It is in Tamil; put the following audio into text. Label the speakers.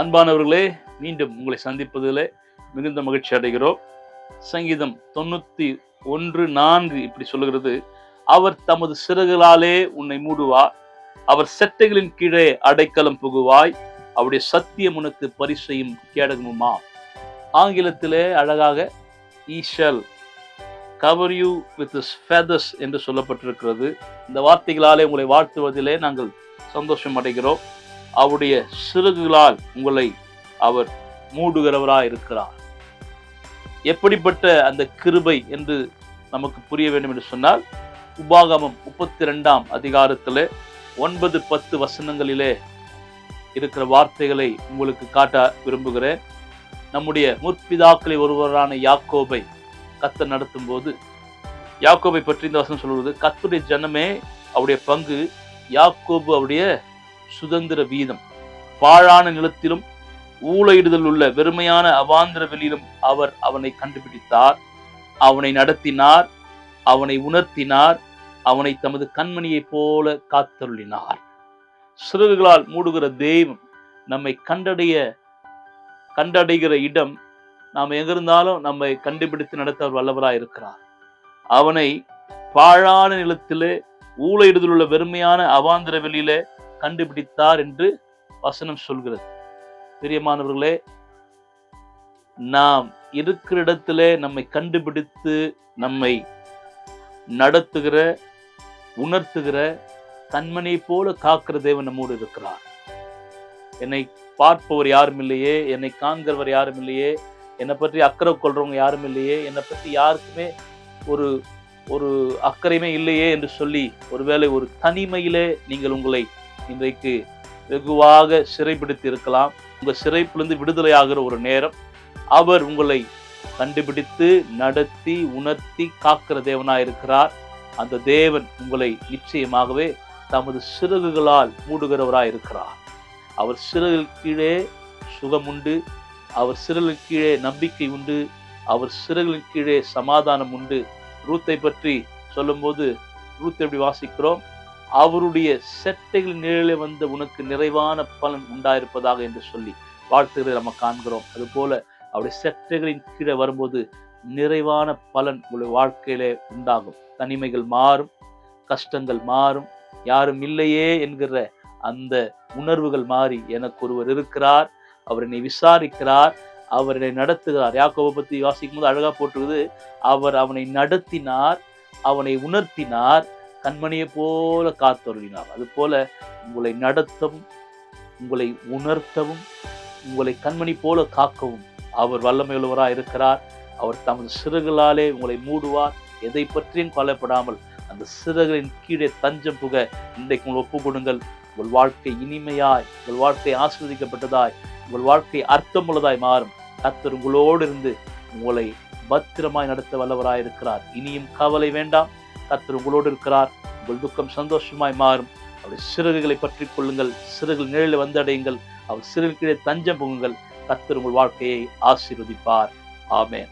Speaker 1: அன்பானவர்களே மீண்டும் உங்களை சந்திப்பதில் மிகுந்த மகிழ்ச்சி அடைகிறோம். சங்கீதம் தொண்ணூற்றி ஒன்று நான்கு இப்படி சொல்லுகிறது அவர் தமது சிறகுகளாலே உன்னை மூடுவார் அவர் செட்டைகளின் கீழே அடைக்கலம் புகுவாய் அவருடைய சத்தியம் உனக்கு பரிசையும் கேடகமுமா? ஆங்கிலத்திலே அழகாக he shall cover you with feathers என்று சொல்லப்பட்டிருக்கிறது. இந்த வார்த்தைகளாலே உங்களை வாழ்த்துவதிலே நாங்கள் சந்தோஷம் அடைகிறோம். அவருடைய சிறகுகளால் உங்களை அவர் மூடுகிறவராக இருக்கிறார். எப்படிப்பட்ட அந்த கிருபை என்று நமக்கு புரிய வேண்டும் என்று சொன்னால் உபாகமம் முப்பத்தி ரெண்டாம் அதிகாரத்தில் ஒன்பது பத்து வசனங்களிலே இருக்கிற வார்த்தைகளை உங்களுக்கு காட்ட விரும்புகிறேன். நம்முடைய முற்பிதாக்களை ஒருவரான யாக்கோபை கத்த நடத்தும் போது யாக்கோபை பற்றி இந்த வசனம் சொல்வது கத்துடைய ஜனமே அவருடைய பங்கு யாக்கோபு அவருடைய சுதந்திர வீதம். பாழான நிலத்திலும் ஊழையிடுதல் உள்ள வெறுமையான அவாந்திர வெளியிலும் அவர் அவனை கண்டுபிடித்தார். அவனை நடத்தினார் அவனை உணர்த்தினார் அவனை தமது கண்மணியைப் போல காத்தருளினார். சிறகுகளால் மூடுகிற தெய்வம் நம்மை கண்டடைய கண்டடைகிற இடம் நாம் எங்கிருந்தாலும் நம்மை கண்டுபிடித்து நடத்த அவர் வல்லவராய் இருக்கிறார். அவனை பாழான நிலத்திலே ஊழையிடுதல் உள்ள வெறுமையான அவாந்திர வெளியிலே கண்டுபிடித்தார் என்று வசனம் சொல்கிறது. பிரியமானவர்களே நாம் இருக்கிற இடத்திலே நம்மை கண்டுபிடித்து நம்மை நடத்துகிற உணர்த்துகிற கண்மணி போல காக்கிற தேவன் நம்மோடு இருக்கிறார். என்னை பார்ப்பவர் யாரும் இல்லையே என்னை காண்கிறவர் யாரும் இல்லையே என்னை பற்றி அக்கறை கொள்றவங்க யாரும் இல்லையே என்னை பற்றி யாருக்குமே ஒரு ஒரு அக்கறையுமே இல்லையே என்று சொல்லி ஒருவேளை ஒரு தனிமையிலே நீங்கள் உங்களை இன்றைக்கு வெகுவாக சிறைப்பிடித்து இருக்கலாம் உங்கள் சிறைப்பிலிருந்து விடுதலை ஆகிற ஒரு நேரம். அவர் உங்களை கண்டுபிடித்து நடத்தி உணர்த்தி காக்கிற தேவனாக இருக்கிறார். அந்த தேவன் உங்களை நிச்சயமாகவே தமது சிறகுகளால் மூடுகிறவராக இருக்கிறார். அவர் சிறகு கீழே சுகம் உண்டு. அவர் சிறகு கீழே நம்பிக்கை உண்டு. அவர் சிறகு கீழே சமாதானம் உண்டு. ரூத்தை பற்றி சொல்லும்போது ரூத்தை எப்படி வாசிக்கிறோம்? அவருடைய செட்டைகள் நிழலே வந்த உனக்கு நிறைவான பலன் உண்டாயிருப்பதாக என்று சொல்லி வாழ்த்துகளை நம்ம காண்கிறோம். அதுபோல அவருடைய செட்டைகளின் கீழே வரும்போது நிறைவான பலன் உங்களுடைய வாழ்க்கையிலே உண்டாகும். தனிமைகள் மாறும் கஷ்டங்கள் மாறும் யாரும் இல்லையே என்கிற அந்த உணர்வுகள் மாறி எனக்கு ஒருவர் இருக்கிறார் அவர் என்னை விசாரிக்கிறார் அவர் என்னை நடத்துகிறார். யாக்கோவை பற்றி வாசிக்கும் போது அழகாக போட்டுருது அவர் அவனை நடத்தினார் அவனை உணர்த்தினார் கண்மணியை போல காத்தொருளினார் அது போல உங்களை நடத்தவும் உங்களை உணர்த்தவும் உங்களை கண்மணி போல காக்கவும். அவர் வல்லமையுள்ளவராக இருக்கிறார். அவர் தமது சிறுகளாலே உங்களை மூடுவார். எதை பற்றியும் கொலைப்படாமல் அந்த சிறகுகளின் கீழே தஞ்சம் புக இன்றைக்கு உங்கள் ஒப்பு கொடுங்கள். உங்கள் வாழ்க்கை இனிமையாய் உங்கள் வாழ்க்கை ஆஸ்வதிக்கப்பட்டதாய் உங்கள் வாழ்க்கை அர்த்தமுள்ளதாய் மாறும். கத்தர் உங்களோடு இருந்து உங்களை பத்திரமாய் நடத்த வல்லவராய் இருக்கிறார். இனியும் கவலை வேண்டாம். கத்தர் உங்களோடு இருக்கிறார். உங்கள் துக்கம் சந்தோஷமாய் மாறும். அவருடைய சிறகுகளை பற்றி கொள்ளுங்கள். சிறகுகள் நிழலில் வந்தடையுங்கள். அவர் சிறகு கீழே தஞ்சம் புகுங்கள் கத்தர் உங்கள் வாழ்க்கையை ஆசீர்வதிப்பார். ஆமேன்.